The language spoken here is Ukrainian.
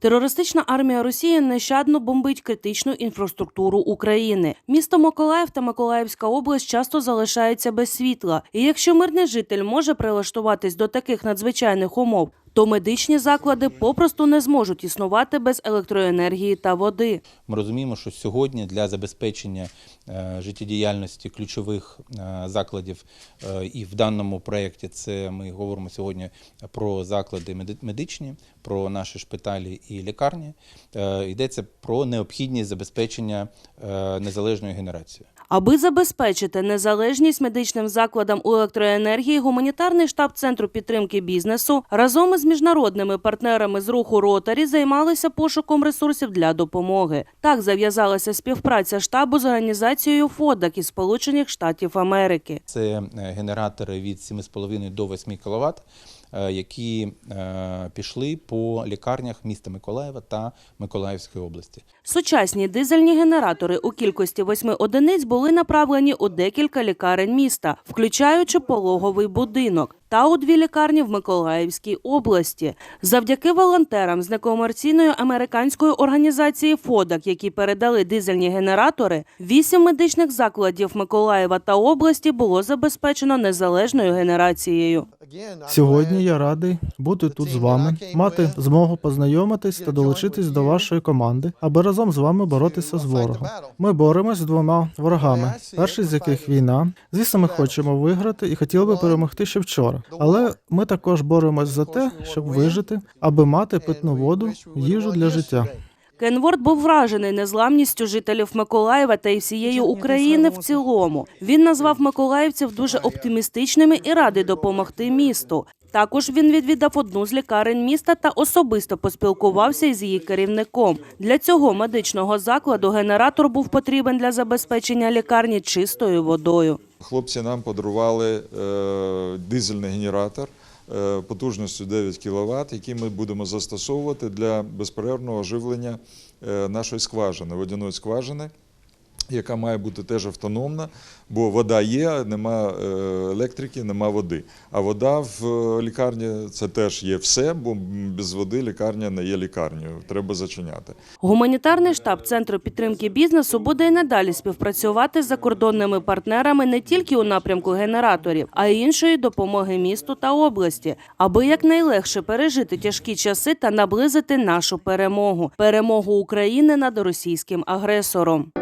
Терористична армія Росії нещадно бомбить критичну інфраструктуру України. Місто Миколаїв та Миколаївська область часто залишаються без світла. І якщо мирний житель може прилаштуватись до таких надзвичайних умов, то медичні заклади попросту не зможуть існувати без електроенергії та води. Ми розуміємо, що сьогодні для забезпечення е, життєдіяльності ключових е, закладів, е, і в даному проєкті це ми говоримо сьогодні про заклади медичні, про наші шпиталі і лікарні. Йдеться про необхідність забезпечення незалежної генерації. Аби забезпечити незалежність медичним закладам у електроенергії, гуманітарний штаб центру підтримки бізнесу разом із міжнародними партнерами з руху Ротарі займалися пошуком ресурсів для допомоги. Так зав'язалася співпраця штабу з організацією ФОДАК із Сполучених Штатів Америки. Це е, генератори від 7,5 до 8 кВт, е, які е, пішли по лікарнях міста Миколаєва та Миколаївської області. Сучасні дизельні генератори у кількості восьми одиниць були направлені у декілька лікарень міста, включаючи пологовий будинок. Та у дві лікарні в Миколаївській області. Завдяки волонтерам з некомерційної американської організації ФОДАК, які передали дизельні генератори, вісім медичних закладів Миколаєва та області було забезпечено незалежною генерацією. Сьогодні я радий бути тут з вами, мати змогу познайомитись та долучитись до вашої команди, аби разом з вами боротися з ворогом. Ми боремось з двома ворогами. Перший з яких війна. Звісно, ми хочемо виграти і хотіли би перемогти ще вчора. Але ми також боремось за те, щоб вижити, аби мати питну воду, їжу для життя. Кенворд був вражений незламністю жителів Миколаєва та й всієї України в цілому. Він назвав миколаївців дуже оптимістичними і радий допомогти місту. Також він відвідав одну з лікарень міста та особисто поспілкувався із її керівником. Для цього медичного закладу генератор був потрібен для забезпечення лікарні чистою водою. Хлопці нам подарували е, дизельний генератор е, потужністю 9 кВт, який ми будемо застосовувати для безперервного оживлення е, нашої скважини, водяної скважини, яка має бути теж автономна, бо вода є, нема е, електрики, нема води. А вода в е, лікарні це теж є все, бо без води лікарня не є лікарнею. Треба зачиняти. Гуманітарний штаб центру підтримки бізнесу буде і надалі співпрацювати з закордонними партнерами не тільки у напрямку генераторів, а й іншої допомоги місту та області, аби якнайлегше пережити тяжкі часи та наблизити нашу перемогу перемогу України над російським агресором.